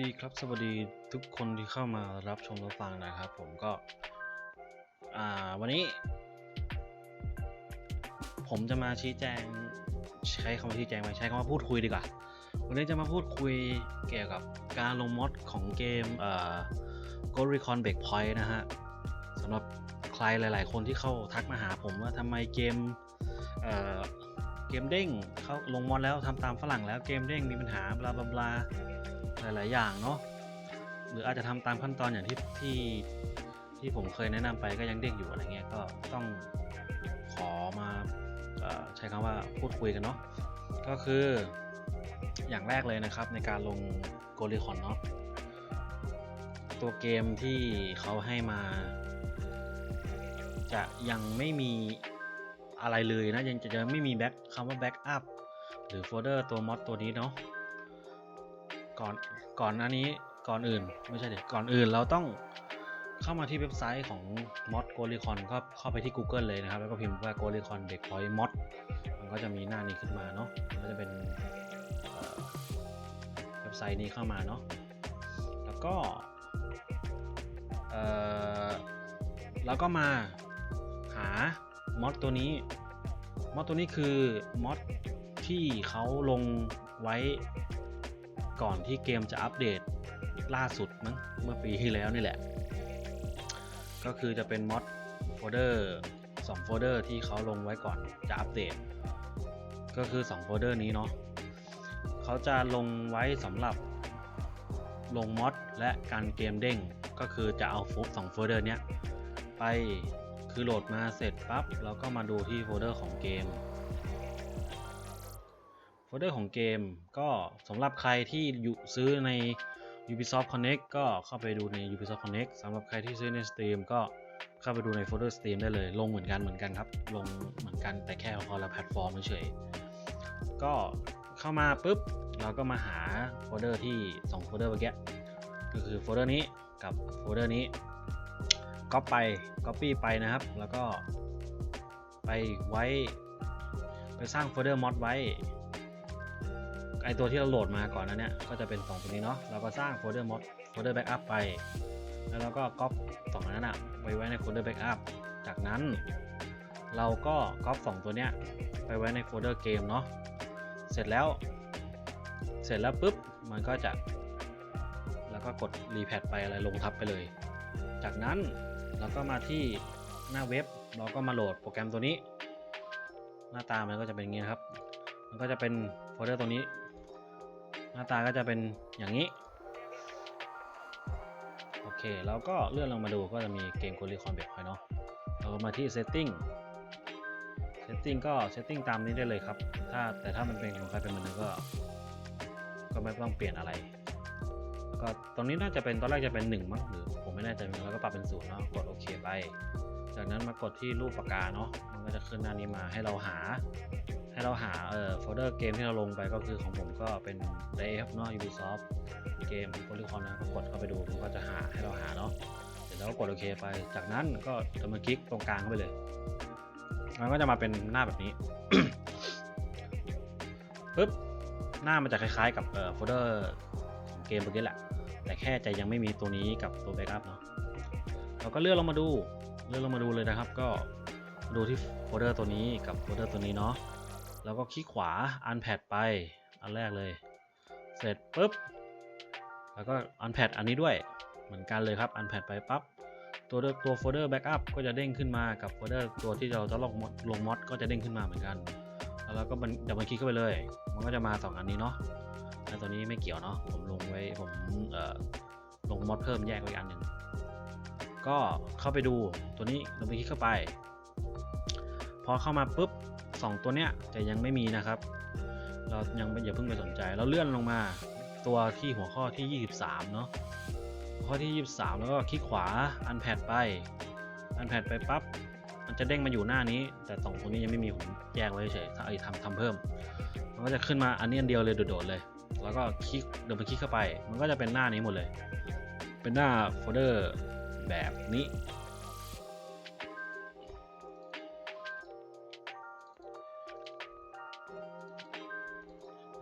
ดีครับสวัสดีทุกคนที่เข้ามารับชมรับฟังนะครับ ผมก็ อ่าวันนี้ ผมจะมาชี้แจง ใช้คำว่าชี้แจงไหมใช้คำว่าพูดคุยดีกว่าวันนี้จะมาพูดคุยเกี่ยวกับการลงมอดของเกมเอ่อ Ghost Recon Breakpoint นะฮะสำหรับใครหลาย ๆ คนที่เข้าทักมาหาผมว่าทำไมเกมเอ่อเกมเด้งเขาลงมอดแล้วทำตามฝรั่งแล้วเกมเด้งมีปัญหาบลาบลาบลา หลาย ๆ อย่างเนาะหรืออาจจะทำตามขั้นตอนอย่างที่ที่ที่ผมเคยแนะนำไปก็ยังเด้งอยู่อะไรเงี้ยก็ต้องขอมาอใช้คำว่าพูดคุยกันเนาะก็คืออย่างแรกเลยนะครับในการลงโกลิคอนเนาะตัวเกมที่เขาให้มา จะยังไม่มีอะไรเลยนะยังจะยังไม่มีแบ็คคำว่าแบ็กอัพหรือโฟลเดอร์ตัวมอดตัวนี้เนาะ ก่อนก่อนหน้านี้ก่อนอื่นไม่ใช่เด็ก่อนอื่นเราต้องเข้ามาที่เว็บไซต์ของ mod g o l i c o n ก็เข้าไปที่ Google เลยนะครับ แล้วก็พิมพ์ว่า g o l i c o n Breakpoint mod มันก็จะมีหน้านี้ขึ้นมาเนาะมันก็จะเป็นเว็บไซต์นี้เข้ามาเนาะแล้วก็เออแล้วก็มาหามอดตัวนี้มอดตัวนี้คือมอดที่เขาลงไว้ ก่อนที่เกมจะอัปเดตล่าสุดมั้งเมื่อปีที่แล้วนี่แหละ ก็คือจะเป็นมอดโฟลเดอร์2โฟลเดอร์ที่เขาลงไว้ก่อนจะอัปเดต ก็คือ2โฟลเดอร์นี้เนาะเขาจะลงไว้สำหรับลงมอดและการเกมเด้งก็คือจะเอาฟุตสองโฟลเดอร์เนี้ยไปคือโหลดมาเสร็จปั๊บแล้วก็มาดูที่โฟลเดอร์ของเกม ลเดอร์ของเกม ก็สำหรับใครที่อยู่ซื้อใน Ubisoft Connect ก็เข้าไปดูใน Ubisoft Connect สำหรับใครที่ซื้อใน Steam ก็เข้าไปดูในโฟลเดอร์ Steam ได้เลย ลงเหมือนกันเหมือนกันครับ ลงเหมือนกันแต่แค่คนละแพลตฟอร์มเฉยก็เข้ามาปุ๊บ เราก็มาหาโฟลเดอร์ที่2โฟลเดอร์เมื่อกี้ก็คือโฟลเดอร์นี้กับโฟลเดอร์นี้ก๊อปไป Copy ไปนะครับ แล้วก็ไปไว้ ไปสร้างโฟลเดอร์มอดไว้ ไอตัวที่เราโหลดมาก่อนนั้นเนี่ยก็จะเป็น2ตัวนี้เนาะเราก็สร้างโฟลเดอร์มดโฟลเดอร์แบ็กอัพไป แล้วเราก็ก๊อปสองอันนั้นอะไปไว้ในโฟลเดอร์แบ็กอัพจากนั้น เราก็ก๊อปสองตัวเนี้ยไปไว้ในโฟลเดอร์เกมเนาะเสร็จแล้ว เสร็จแล้วปุ๊บมันก็จะ แล้วก็กดรีแพดไปอะไรลงทับไปเลย จากนั้นเราก็มาที่หน้าเว็บเราก็มาโหลดโปรแกรมตัวนี้ หน้าตามันก็จะเป็นอย่างนี้นะครับ มันก็จะเป็นโฟลเดอร์ตัวนี้ หน้าตาก็จะเป็นอย่างนี้ โอเค แล้วก็เลื่อนลงมาดูก็จะมีเกมโกลิคอนเบกพอยเนาะเราก็มาที่ setting setting ก็ setting ตามนี้ได้เลยครับ ถ้าแต่ถ้ามันเป็นของใครเป็นมันหนึ่งก็ ก็ไม่ต้องเปลี่ยนอะไร ก็ตรงนี้น่าจะเป็นตอนแรกจะเป็น1มั้งหรือผมไม่แน่ใจเหมือนกันแล้วก็ปรับเป็นศูนย์เนาะกดโอเคไป จากนั้นมากดที่รูปปากกาเนาะมันก็จะขึ้นหน้านี้มาให้เราหา เราหาเอ่อโฟลเดอร์เกมที่เราลงไปก็คือของผมก็เป็น DF เนาะ Ubisoft เกม Polygon นะก็กดเข้าไปดูมันก็จะหาให้เราหาเนาะเสร็จแล้วก็กดโอเคไป จากนั้นก็จะมาคลิกตรงกลางเข้าไปเลยมันก็จะมาเป็นหน้าแบบนี้ปึ๊บหน้ามันจะคล้ายๆกับเอ่อโฟลเดอร์ของเกมเมื่อกี้แหละ แต่แค่จะยังไม่มีตัวนี้กับตัวแบ็กอัพเนาะเราก็เลื่อนลงมาดูเลื่อนลงมาดูเลยนะครับ ก็ดูที่โฟลเดอร์ตัวนี้กับโฟลเดอร์ตัวนี้เนาะ แล้วก็คลิกขวา unpad ไป อันแรกเลย เสร็จปุ๊บ แล้วก็ unpad อันนี้ด้วย เหมือนกันเลยครับ unpad ไปปั๊บ ตัวตัวโฟลเดอร์แบ็กอัพก็จะเด้งขึ้นมากับโฟลเดอร์ตัวที่เราจะลงมดลงมอดก็จะเด้งขึ้นมาเหมือนกัน แล้วก็มันจะมันคลิกเข้าไปเลย มันก็จะมา 2 อันนี้เนาะแล้วตัวนี้ไม่เกี่ยวเนาะ ผมลงไว้ ผมเอ่อลงมอดเพิ่มแยกไว้อันหนึ่ง ก็เข้าไปดูตัวนี้เราไปคลิกเข้าไป พอเข้ามาปุ๊บ สองตัวเนี้ยจะยังไม่มีนะครับ เรายังอย่าเพิ่งไปสนใจ เราเลื่อนลงมาตัวที่หัวข้อที่ 23 เนาะข้อที่ 23 แล้วก็คลิกขวาอันแพดไปอันแพดไปปั๊บมันจะเด้งมาอยู่หน้านี้ แต่สองตัวนี้ยังไม่มีผมแยกไว้เฉยถ้าไอ้ทำทำเพิ่ม มันก็จะขึ้นมาอันนี้อันเดียวเลยโดดๆเลย แล้วก็คลิกเดินไปคลิกเข้าไป มันก็จะเป็นหน้านี้หมดเลย เป็นหน้าโฟลเดอร์แบบนี้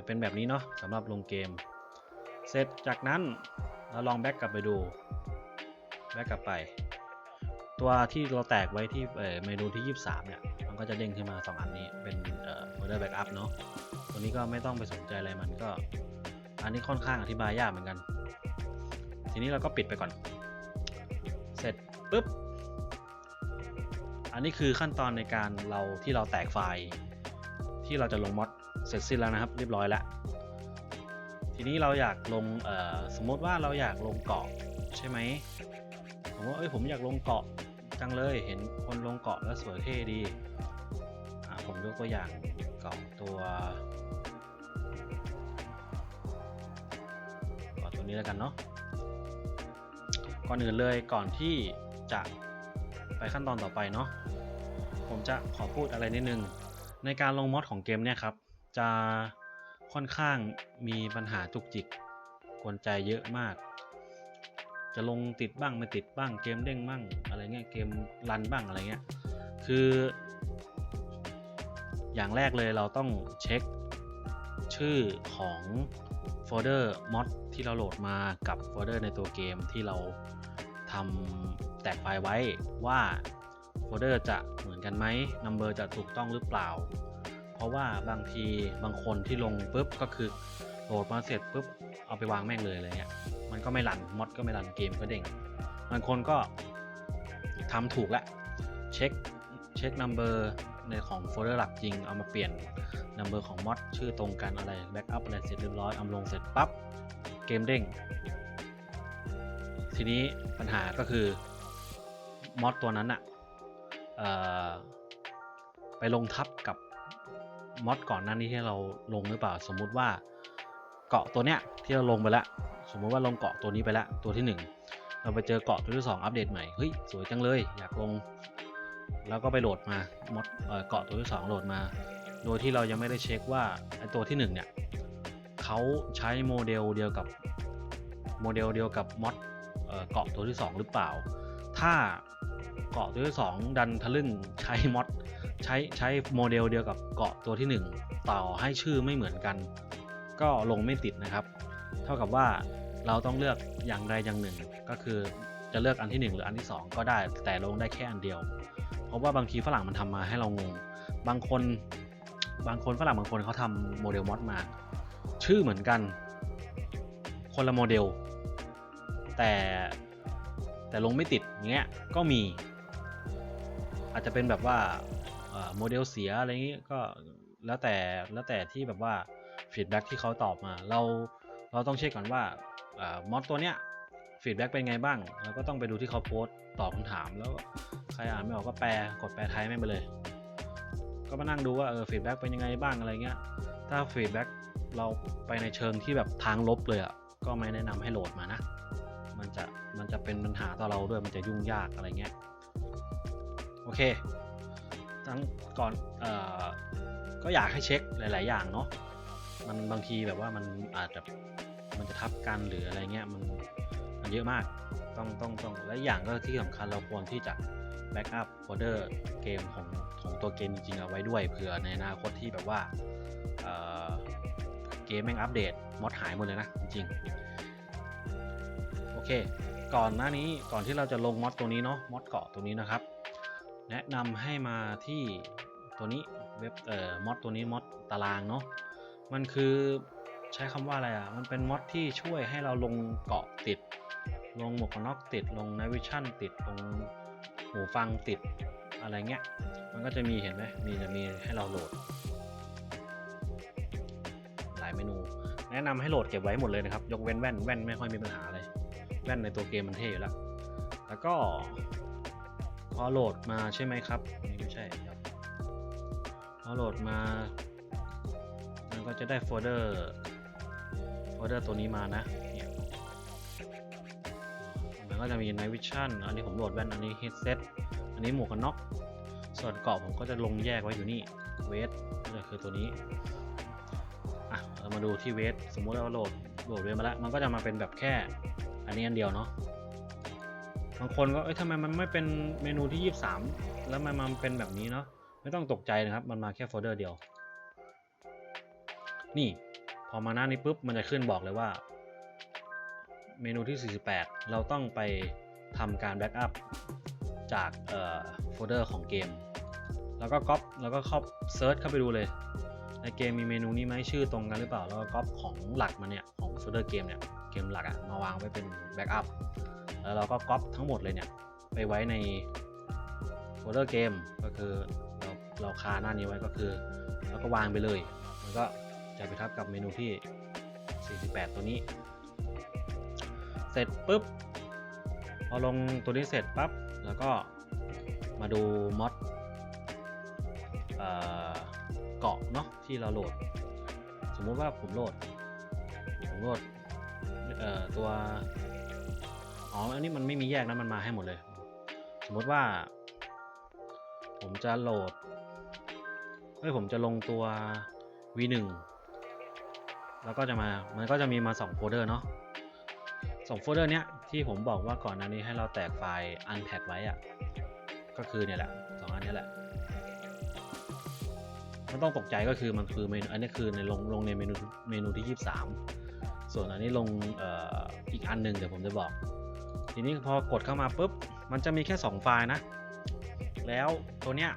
จะเป็นแบบนี้เนาะสำหรับลงเกม เสร็จจากนั้นเราลองแบ็กกลับไปดูแบ็กกลับไป ตัวที่เราแตกไว้ที่เออเมนูที่ 23 เนี่ย มันก็จะเด้งขึ้นมา 2 อันนี้เป็นเอ่อ folder backup เนาะตัวนี้ก็ไม่ต้องไปสนใจอะไรมันก็ อันนี้ค่อนข้างอธิบายยากเหมือนกัน ทีนี้เราก็ปิดไปก่อน เสร็จปุ๊บอันนี้คือขั้นตอนในการเราที่เราแตกไฟล์ที่เราจะลงมอด เสร็จสิ้นแล้วนะครับ เรียบร้อยแล้วทีนี้เราอยากลงสมมติว่าเราอยากลงเกาะใช่ไหมผมว่าเอ้ยผมอยากลงเกาะจังเลยเห็นคนลงเกาะแล้วสวยเท่ดีผมยกตัวอย่างเกาะตัวเกาะตัวนี้แล้วกันเนาะก่อนอื่นเลยก่อนที่จะไปขั้นตอนต่อไปเนาะผมจะขอพูดอะไรนิดนึงในการลงมอดของเกมเนี่ยครับ จะค่อนข้างมีปัญหาจุกจิกกวนใจเยอะมาก จะลงติดบ้างไม่ติดบ้างเกมเด้งบ้างอะไรเงี้ยเกมรันบ้างอะไรเงี้ยคือ อย่างแรกเลยเราต้องเช็คชื่อของโฟลเดอร์มอดที่เราโหลดมากับโฟลเดอร์ในตัวเกมที่เราทำแตกไฟล์ไว้ว่าโฟลเดอร์จะเหมือนกันไหมนัมเบอร์จะถูกต้องหรือเปล่า เพราะว่าบางทีบางคนที่ลงปุ๊บก็คือโหลดมาเสร็จปุ๊บเอาไปวางแม่งเลยอะไรเงี้ยมันก็ไม่รันมอดก็ไม่รันเกมก็เด้งบางคนก็ทำถูกแล้วเช็คเช็คนัมเบอร์ในของโฟลเดอร์หลักจริงเอามาเปลี่ยนนัมเบอร์ของมอดชื่อตรงกันอะไรแบ็กอัพอะไรเสร็จเรียบร้อยเอามาลงเสร็จปั๊บเกมเด้งทีนี้ปัญหาก็คือมอดตัวนั้นอะไปลงทับกับ มอดก่อนหน้านี้ที่เราลงหรือเปล่า สมมุติว่าเกาะตัวเนี้ยที่เราลงไปแล้ว สมมุติว่าลงเกาะตัวนี้ไปแล้วตัวที่หนึ่งเราไปเจอเกาะตัวที่สองอัปเดตใหม่เฮ้ยสวยจังเลยอยากลง แล้วก็ไปโหลดมามอดเกาะตัวที่สองโหลดมา โดยที่เรายังไม่ได้เช็คว่าไอตัวที่หนึ่งเนี่ยเขาใช้โมเดลเดียวกับโมเดลเดียวกับมอดเอ่อเกาะตัวที่ 2 หรือเปล่า ถ้า เกาะตัวที่ 2 ดันทะลึ่งใช้มอดใช้ใช้โมเดลเดียวกับเกาะตัวที่ 1 ต่อให้ชื่อไม่เหมือนกัน ก็ลงไม่ติดนะครับ เท่ากับว่าเราต้องเลือกอย่างใดอย่างหนึ่ง ก็คือจะเลือกอันที่ 1 หรืออันที่ 2 ก็ได้แต่ลงได้แค่อันเดียว เพราะว่าบางทีฝรั่งมันทำมาให้เรางง บางคนบางคนฝรั่งบางคนเขาทำโมเดลมอดมา ชื่อเหมือนกัน คนละโมเดล แต่แต่ลงไม่ติดเงี้ยก็มี อาจจะเป็นแบบว่าโมเดลเสียอะไรเงี้ยก็แล้วแต่แล้วแต่ที่แบบว่าฟีดแบ็ที่เขาตอบมา เราเราต้องเช็คก่อนว่าอมอดตัวเนี้ยฟีดแบ็เป็นไงบ้างเราก็ต้องไปดูที่เขาโพสต์ตอบคำถามแล้วใครอ่านไม่ออกก็แปลกดแปลไทยไม่งไปเลย ก็มานั่งดูว่าเออฟีดแบ็เป็นยังไงบ้างอะไรเงี้ยถ้าฟีดแบ็เราไปในเชิงที่แบบทางลบเลยอะก็ไม่แนะนำให้โหลดมานะ มันจะมันจะเป็นปัญหาต่อเราด้วยมันจะยุ่งยากอะไรเงี้ย อเคทั้งก่อนเอ่อก็อยากให้เช็คหลาย ๆ อย่างเนาะมันบางทีแบบว่ามันอาจจะมันจะทับกันหรืออะไรเงี้ยมันมันเยอะมากต้องต้องต้องและอย่างก็ที่สำคัญเราควรที่จะแบ็กอัพโฟลเดอร์เกมของของตัวเกมจริง ๆ เอาไว้ด้วยเผื่อในอนาคตที่แบบว่าเอ่อเกมแม่งอัปเดตมอดหายหมดเลยนะ จริงๆโอเค ก่อนหน้านี้ก่อนที่เราจะลงมอดตัวนี้เนาะมอดเกาะตัวนี้นะครับ แนะนำให้มาที่ตัวนี้เว็บเอ่อมอดตัวนี้มอดตารางเนาะมันคือใช้คำว่าอะไรอะมันเป็นมอดที่ช่วยให้เราลงเกาะติด ลงหมวกกันน็อกติดลงน v วิชั่นติดลงหูฟังติดอะไรเงี้ย มันก็จะมีเห็นไหมมีจะมีให้เราโหลด หลายเมนู แนะนำให้โหลดเก็บไว้หมดเลยนะครับ ยกเว้นแว่น แว่นไม่ค่อยมีปัญหาอะไรแว่นในตัวเกมมันเท่อยู่แล้ว แล้วก็ อโหลดมาใช่ไหมครับนี่ไม่ใช่ครับพอโหลดมามันก็จะได้โฟลเดอร์โฟลเดอร์ตัวนี้มานะเนี่ยมันก็จะมี Night Vision อันนี้ผมโหลดแว่นอันนี้ Headset อันนี้หมวกกันน็อกส่วนเกราะผมก็จะลงแยกไว้อยู่นี่เวทนี่คือตัวนี้อะเรามาดูที่เวทสมมุติเราโหลดโหลดเวทมาแล้วมันก็จะมาเป็นแบบแค่อันนี้อันเดียวเนาะ บางคนก็เอ้ยทำไมมันไม่เป็นเมนูที่ 23 แล้วมันมันเป็นแบบนี้เนาะไม่ต้องตกใจนะครับ มันมาแค่โฟลเดอร์เดียว นี่พอมาหน้านี้ปุ๊บมันจะขึ้นบอกเลยว่า เมนูที่ 48 เราต้องไปทำการแบ็กอัพจากเอ่อโฟลเดอร์ของเกม แล้วก็ก๊อปแล้วก็เข้าเซิร์ชเข้าไปดูเลย ในเกมมีเมนูนี้ไหมชื่อตรงกันหรือเปล่า แล้วก็ก๊อปของหลักมาเนี่ย ของโฟลเดอร์เกมเนี่ย เกมหลักอะมาวางไว้เป็นแบ็กอัพ แล้วเราก็ก๊อปทั้งหมดเลยเนี่ยไปไว้ในโฟลเดอร์เกมก็คือเราเราคาหน้านี้ไว้ก็คือแล้วก็วางไปเลย มันก็จะไปทับกับเมนูที่ 48 ตัวนี้ เสร็จปุ๊บพอลงตัวนี้เสร็จปั๊บแล้วก็มาดูมอดเกาะเนาะที่เราโหลด สมมุติว่าผมโหลดผมโหลดตัว อ๋อ อันนี้มันไม่มีแยกนะ มันมาให้หมดเลย สมมติว่า ผมจะโหลดเฮ้ยผมจะลงตัว v1 แล้วก็จะมา มันก็จะมีมา2โฟลเดอร์เนาะสองโฟลเดอร์เนี้ยที่ผมบอกว่าก่อนหน้านี้ให้เราแตกไฟล์ unpack ไว้อะก็คือเนี่ยแหละสองอันนี้แหละไม่ต้องตกใจก็คือมันคือเมนูอันนี้คือในลงลงในเมนูเมนูที่ 23 ส่วนอันนี้ลงอออีกอันหนึ่งเดี๋ยวผมจะบอก ทีนี้พอกดเข้ามาปุ๊บ มันจะมีแค่ 2 ไฟล์นะ แล้วตัวเนี้ย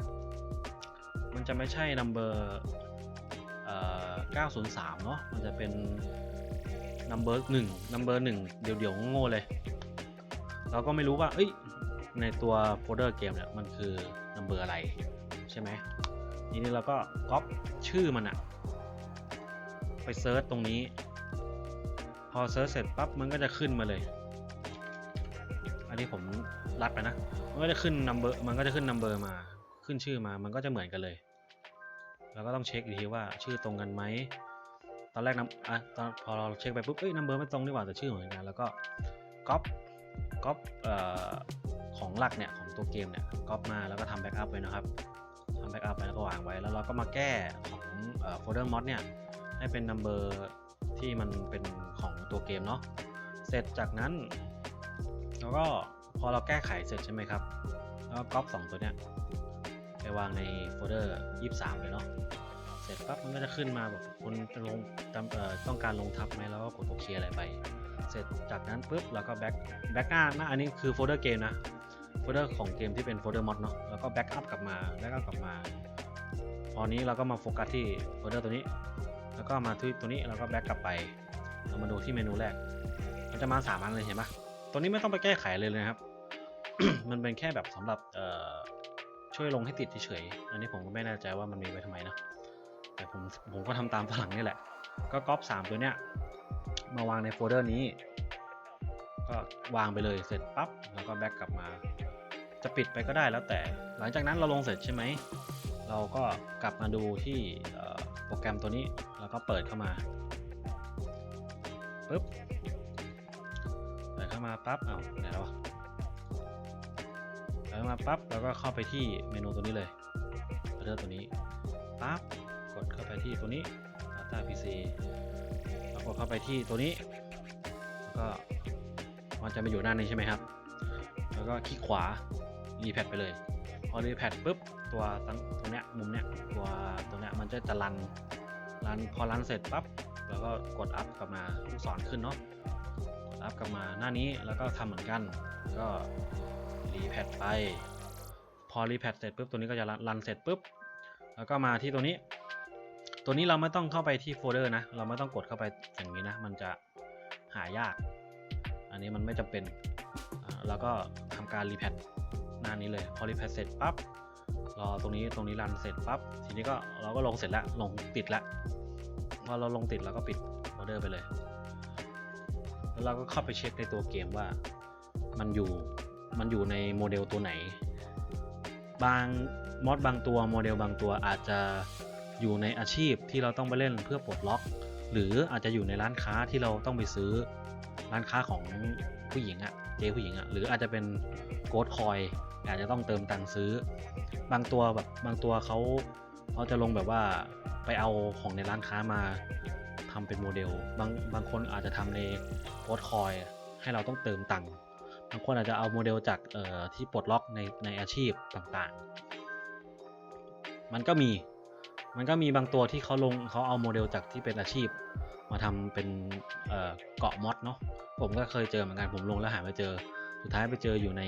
มันจะไม่ใช่ number เอ่อ903 เนาะมันจะเป็น number 1 number 1 เดี๋ยวๆโง่เลย เราก็ไม่รู้ว่า เอ้ย ในตัวโฟลเดอร์เกมเนี่ย มันคือ number อะไร ใช่ไหมทีนี้เราก็ก๊อปชื่อมันอะไปเซิร์ชตรงนี้ พอเซิร์ชเสร็จปั๊บมันก็จะขึ้นมาเลย อันนี้ผมรัดไปนะ มันก็จะขึ้น number มันก็จะขึ้น number มา ขึ้นชื่อมา มันก็จะเหมือนกันเลยเราก็ต้องเช็คอีกทีว่าชื่อตรงกันไหม ตอนแรกนัอะตอนพอเราเช็คไปปุ๊บ เอ้ย number ไม่ตรงดีกว่าแต่ชื่อเหมือนกัน แล้วก็ก๊อป ก๊อปเอ่อของหลักเนี่ยของตัวเกมเนี่ย ก๊อปมาแล้วก็ทำแบ็กอัพไว้นะครับทำแบ็กอัพไปแล้วก็วางไว้ แล้วเราก็มาแก้ของเอ่อโฟลเดอร์มอดเนี่ยให้เป็น number ที่มันเป็นของตัวเกมเนาะ เสร็จจากนั้น แล้วก็พอเราแก้ไขเสร็จใช่ไหมครับ แล้วก็ก๊อปสองตัวเนี้ยไปวางในโฟลเดอร์ 23 เลยเนาะ เสร็จปั๊บมันก็จะขึ้นมาแบบคุณจะลงต้องการลงทับไหมแล้วก็กดโอเคอะไรไป เสร็จจากนั้นปุ๊บเราก็แบ็กแบ็กหน้าหน้าอันนี้คือโฟลเดอร์เกมนะ โฟลเดอร์ของเกมที่เป็นโฟลเดอร์มอดเนาะ แล้วก็แบ็กอัพกลับมาแบ็กอัพกลับมาตอนนี้เราก็มาโฟกัสที่โฟลเดอร์ตัวนี้ แล้วก็มาที่ตัวนี้แล้วก็แบ็กกลับไป เรามาดูที่เมนูแรก มันจะมาสามอันเลยเห็นปะ ตัวนี้ไม่ต้องไปแก้ไขเลยเลยนะครับ มันเป็นแค่แบบสำหรับเอ่อช่วยลงให้ติดเฉยๆ อันนี้ผมก็ไม่แน่ใจว่ามันมีไว้ทำไมนะ แต่ผมผมก็ทำตามฝรั่งนี่แหละ ก็ก๊อปสามตัวเนี้ยมาวางในโฟลเดอร์นี้ ก็วางไปเลยเสร็จปั๊บแล้วก็แบ็กกลับมา จะปิดไปก็ได้แล้วแต่ หลังจากนั้นเราลงเสร็จใช่ไหม เราก็กลับมาดูที่โปรแกรมตัวนี้ แล้วก็เปิดเข้ามาปุ๊บ ปั๊บเอาไหนแล้ววะเปิดเข้ามาปั๊บแล้วก็เข้าไปที่เมนูตัวนี้เลยเลือกตัวนี้ปั๊บกดเข้าไปที่ตัวนี้ Data PC แล้วกดเข้าไปที่ตัวนี้ แล้วก็มันจะมาอยู่หน้านี้ใช่ไหมครับ แล้วก็คลิกขวารีแพดไปเลย พอรีแพดปุ๊บตัวตั้งตรงเนี้ยมุมเนี้ยตัวตัวเนี้ยมันจะจะรันรันพอรันเสร็จปั๊บแล้วก็กดอัพกลับมาลูกศรขึ้นเนาะ อัพกลับมาหน้านี้แล้วก็ทำเหมือนกัน ก็รีแพดไปพอรีแพดเสร็จปุ๊บตัวนี้ก็จะรันเสร็จปุ๊บแล้วก็มาที่ตัวนี้ ตัวนี้เราไม่ต้องเข้าไปที่โฟลเดอร์นะ เราไม่ต้องกดเข้าไปอย่างนี้นะ มันจะหายาก อันนี้มันไม่จำเป็นแล้วก็ทำการรีแพดหน้านี้เลย พอรีแพดเสร็จปั๊บรอตรงนี้ตรงนี้รันเสร็จปั๊บทีนี้ก็เราก็ลงเสร็จแล้วลงติดแล้วพอเราลงติดเราก็ปิดโฟลเดอร์ไปเลย แล้วเราก็เข้าไปเช็คในตัวเกมว่ามันอยู่มันอยู่ในโมเดลตัวไหน บางมอดบางตัวโมเดลบางตัวอาจจะอยู่ในอาชีพที่เราต้องไปเล่นเพื่อปลดล็อก หรืออาจจะอยู่ในร้านค้าที่เราต้องไปซื้อร้านค้าของผู้หญิงอะเจ๊ผู้หญิงอะหรืออาจจะเป็นโกดคอยอาจจะต้องเติมตังค์ซื้อ บางตัวแบบบางตัวเขาเขาจะลงแบบว่าไปเอาของในร้านค้ามาทำเป็นโมเดล บางบางคนอาจจะทำใน โค้ดคอยให้เราต้องเติมตังค์บางคนอาจจะเอาโมเดลจากเอ่อที่ปลดล็อกในในอาชีพต่างๆ มันก็มี มันก็มีบางตัวที่เขาลงเขาเอาโมเดลจากที่เป็นอาชีพ มาทำเป็นเอ่อเกาะมอดเนาะ ผมก็เคยเจอเหมือนกัน ผมลงแล้วหาไม่เจอ สุดท้ายไปเจออยู่ใน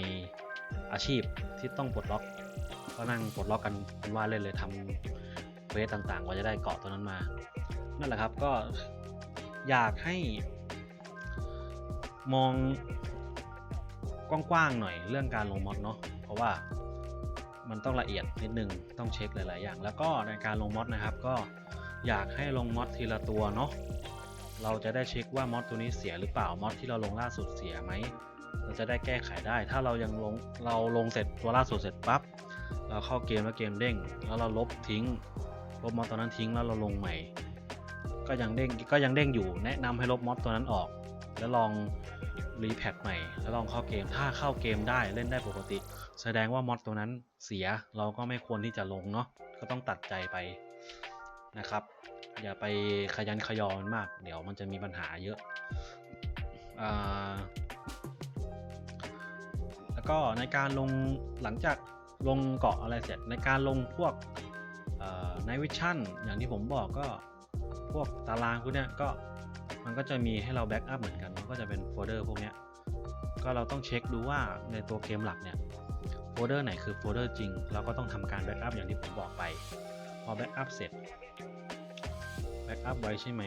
อาชีพที่ต้องปลดล็อก ก็นั่งปลดล็อกกันเป็นว่าเล่นเลยทำเควสต่างๆกว่าจะได้เกาะตัวนั้นมา นั่นแหละครับก็อยากให้ มองกว้างๆหน่อยเรื่องการลงมอดเนาะเพราะว่ามันต้องละเอียดนิดนึงต้องเช็คหลาย ๆ อย่าง แล้วก็ในการลงมอดนะครับ ก็อยากให้ลงมอดทีละตัวเนาะเราจะได้เช็คว่ามอดตัวนี้เสียหรือเปล่ามอดที่เราลงล่าสุดเสียไหมเราจะได้แก้ไขได้ ถ้าเรายังลงเราลงเสร็จตัวล่าสุดเสร็จปั๊บเราเข้าเกมแล้วเกมเด้ง แล้วเราลบทิ้งลบมอดตัวนั้นทิ้งแล้วเราลงใหม่ ก็ยังเด้งก็ยังเด้งอยู่แนะนำให้ลบมอดตัวนั้นออก แล้วลองรีแพคใหม่ แล้วลองเข้าเกม ถ้าเข้าเกมได้เล่นได้ปกติ แสดงว่ามอดตัวนั้นเสียเราก็ไม่ควรที่จะลงเนาะก็ต้องตัดใจไปนะครับ อย่าไปขยันขยอมันมาก เดี๋ยวมันจะมีปัญหาเยอะอ่าแล้วก็ในการลงหลังจากลงเกาะอะไรเสร็จในการลงพวกในวิชั่นอย่างที่ผมบอกก็พวกตารางพวกเนี้ยก็ มันก็จะมีให้เราแบ็กอัพเหมือนกันมันก็จะเป็นโฟลเดอร์พวกนี้ก็เราต้องเช็คดูว่าในตัวเกมหลักเนี่ยโฟลเดอร์ไหนคือโฟลเดอร์จริง เราก็ต้องทำการแบ็กอัพอย่างที่ผมบอกไป พอแบ็กอัพเสร็จแบ็กอัพไว้ใช่ไหม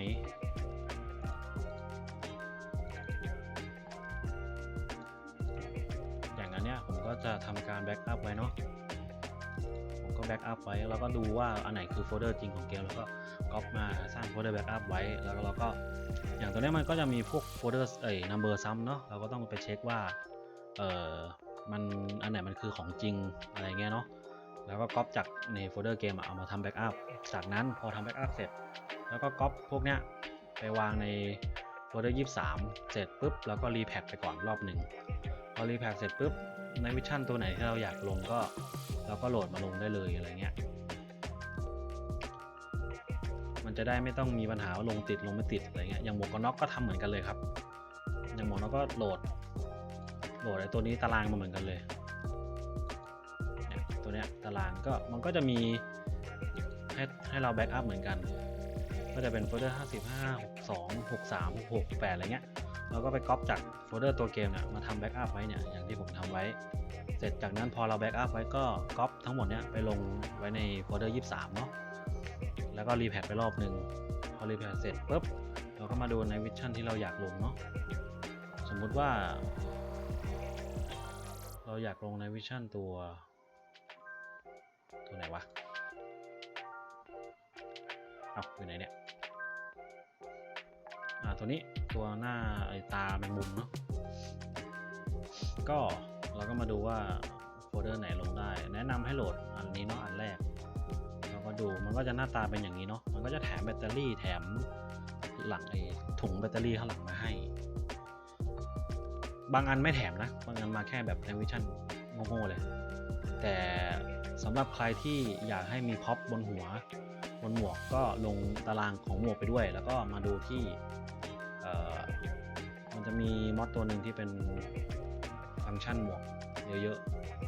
อัพไว้ แล้วก็ดูว่าอันไหนคือโฟลเดอร์จริงของเกมแล้วก็ก๊อปมาสร้างโฟลเดอร์แบ็กอัพไว้ แล้วเราก็อย่างตัวนี้มันก็จะมีพวกโฟลเดอร์เอ้ยนัมเบอร์ซ้ำเนาะเราก็ต้องไปเช็คว่าเออมันอันไหนมันคือของจริงอะไรเงี้ยเนาะแล้วก็ก๊อปจากในโฟลเดอร์เกมเอามาทำแบ็กอัพจากนั้นพอทำแบ็กอัพเสร็จ แล้วก็ก๊อปพวกเนี้ยไปวางในโฟลเดอร์23เสร็จปุ๊บแล้วก็รีแพคไปก่อนรอบหนึ่งพอรีแพคเสร็จปุ๊บในวิชั่นตัวไหนที่เราอยากลงก็ เราก็โหลดมาลงได้เลยอะไรเงี้ย มันจะได้ไม่ต้องมีปัญหาว่าลงติดลงไม่ติดอะไรเงี้ย อย่างหมวกกันน็อกก็ทำเหมือนกันเลยครับ อย่างหมวกกันน็อกก็โหลด โหลดไอ้ตัวนี้ตารางมาเหมือนกันเลยเนี่ยตัวเนี้ยตารางก็มันก็จะมีให้ให้เราแบ็กอัพเหมือนกัน ก็จะเป็นโฟลเดอร์55 62 63 68 อะไรเงี้ยเราก็ไปก๊อปจากโฟลเดอร์ตัวเกมเนี่ยมาทำแบ็กอัพไว้เนี่ยอย่างที่ผมทำไว้ เสร็จจากนั้นพอเราแบ็กอัพไว้ก็ก๊อปทั้งหมดเนี่ยไปลงไว้ในโฟลเดอร์ 23 เนาะแล้วก็รีแพคไปรอบหนึ่งพอรีแพคเสร็จปุ๊บเราก็มาดูในวิชั่นที่เราอยากลงเนาะสมมุติว่า เราอยากลงในวิชั่นตัว ตัวไหนวะเอาอยู่ไหนเนี่ยอ่าตัวนี้ตัวหน้าไอตาแมงมุมเนาะก็ เราก็มาดูว่าโฟลเดอร์ไหนลงได้ แนะนำให้โหลดอันนี้เนาะอันแรกเราก็ดูมันก็จะหน้าตาเป็นอย่างนี้เนาะมันก็จะแถมแบตเตอรี่แถมหลังไอ้ถุงแบตเตอรี่ข้างหลังมาให้ บางอันไม่แถมนะ บางอันมาแค่แบบในวิชั่นโง่ๆเลย แต่สำหรับใครที่อยากให้มีพ็อปบนหัว บนหมวกก็ลงตารางของหมวกไปด้วย แล้วก็มาดูที่มันจะมีมอดตัวหนึ่งที่เป็น ฟังก์ชันหมวกเยอะ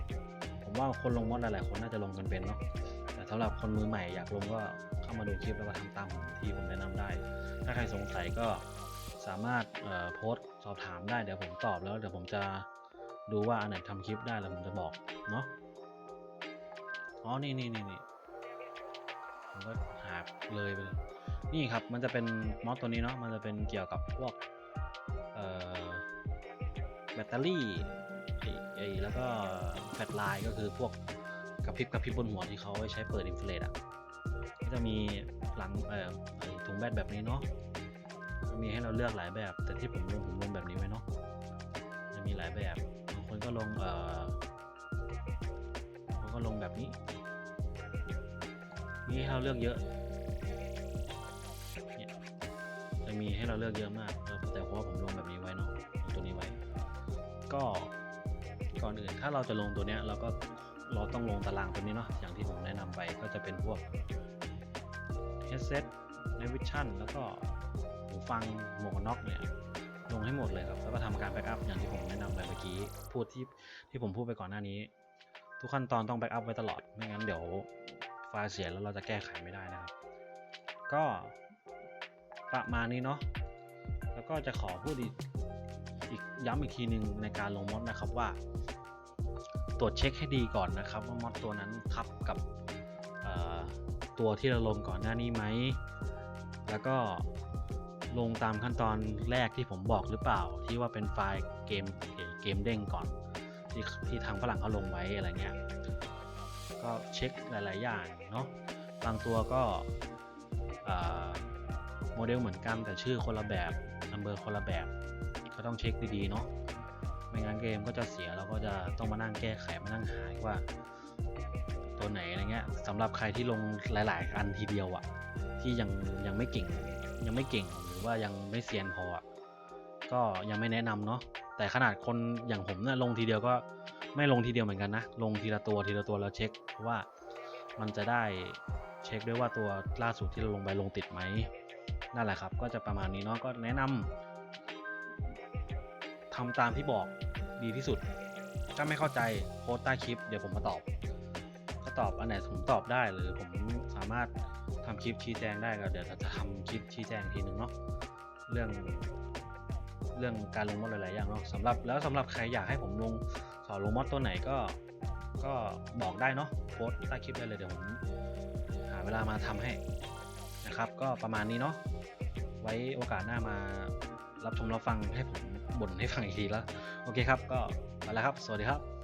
ๆ ผมว่าคนลงมอดหลายๆคนน่าจะลงกันเป็นเนาะ แต่สำหรับคนมือใหม่อยากลงก็เข้ามาดูคลิปแล้วก็ทำตามที่ผมแนะนำได้ ถ้าใครสงสัยก็สามารถโพสสอบถามได้เดี๋ยวผมตอบแล้วเดี๋ยวผมจะดูว่าอันไหนทำคลิปได้แล้วผมจะบอกเนาะ อ๋อ นี่นี่นี่นี่ผมก็หาเลยไปเลย นี่ครับ มันจะเป็นมอสตัวนี้เนาะ มันจะเป็นเกี่ยวกับพวกแบตเตอรี่ ไอ้แล้วก็แฟลชไลน์ก็คือพวกกระพริบกระพริบบนหัวที่เขาใช้เปิดอินฟลตอะก็จะมีหลังเอ่อถุงแบตแบบนี้เนาะมีให้เราเลือกหลายแบบ แต่ที่ผมลงผมลงแบบนี้ไว้เนาะจะมีหลายแบบบางคนก็ลงเอ่อแล้วก็ลงแบบนี้มีให้เราเลือกเยอะเนี่ยจะมีให้เราเลือกเยอะมากแต่เพราะว่าผมลงแบบนี้ไว้เนาะลงตัวนี้ไว้ ก็ ก่อนอื่นถ้าเราจะลงตัวเนี้ยเราก็เราต้องลงตารางตัวนี้เนาะอย่างที่ผมแนะนำไปก็จะเป็นพวก headset navigation แล้วก็หูฟังหมวกกันน็อกเนี่ยลงให้หมดเลยครับแล้วก็ทำการแบ็กอัพอย่างที่ผมแนะนำไปเมื่อกี้พูดที่ที่ผมพูดไปก่อนหน้านี้ ทุกขั้นตอนต้องแบ็กอัพไว้ตลอดไม่งั้นเดี๋ยวไฟล์เสียแล้วเราจะแก้ไขไม่ได้นะครับ ก็ประมาณนี้เนาะแล้วก็จะขอพูดอีก อีกย้ำอีกทีหนึ่งในการลงมดนะครับว่า ตรวจเช็คให้ดีก่อนนะครับว่ามดตัวนั้นคับกับตัวที่เราลงก่อนหน้านี้ไหม แล้วก็ลงตามขั้นตอนแรกที่ผมบอกหรือเปล่า ที่ว่าเป็นไฟล์เกมเกมเด้งก่อน ที่ที่ทางฝรั่งเขาลงไว้อะไรเงี้ยก็เช็คหลาย ๆ อย่างเนาะบางตัวก็โมเดลเหมือนกันแต่ชื่อคนละแบบนัมเบอร์คนละแบบ ก็ต้องเช็คดีๆเนาะไม่งั้นเกมก็จะเสียเราก็จะต้องมานั่งแก้ไขมานั่งหาว่า ตัวไหนอะไรเงี้ยสำหรับใครที่ลงหลาย ๆ อันทีเดียวอะที่ยังยังไม่เก่ง ยังไม่เก่งหรือว่ายังไม่เซียนพออะก็ยังไม่แนะนำเนาะแต่ขนาดคนอย่างผมเนี่ยลงทีเดียวก็ไม่ลงทีเดียวเหมือนกันนะ ลงทีละตัวทีละตัวแล้วเช็คว่ามันจะได้เช็คด้วยว่าตัวล่าสุดที่เราลงไปลงติดไหมนั่นแหละครับ ก็จะประมาณนี้เนาะก็แนะนำ ทำตามที่บอกดีที่สุด ถ้าไม่เข้าใจโพสต์ใต้คลิปเดี๋ยวผมมาตอบก็ตอบอันไหนผมตอบได้หรือผมสามารถทำคลิปชี้แจงได้ก็เดี๋ยวจะทำคลิปชี้แจงทีหนึ่งเนาะเรื่อง เรื่องการลงมอดหลาย ๆ อย่างเนาะสำหรับแล้วสำหรับใครอยากให้ผมลงสอนลงมอดตัวไหนก็ก็บอกได้เนาะโพสต์ใต้คลิปได้เลยเดี๋ยวผมหาเวลามาทำให้นะครับ ก็ประมาณนี้เนาะไว้โอกาสหน้ามารับชมรับฟังให้ผม บ่นให้ฟังอีกทีแล้ว โอเคครับ ก็ไปแล้วครับ สวัสดีครับ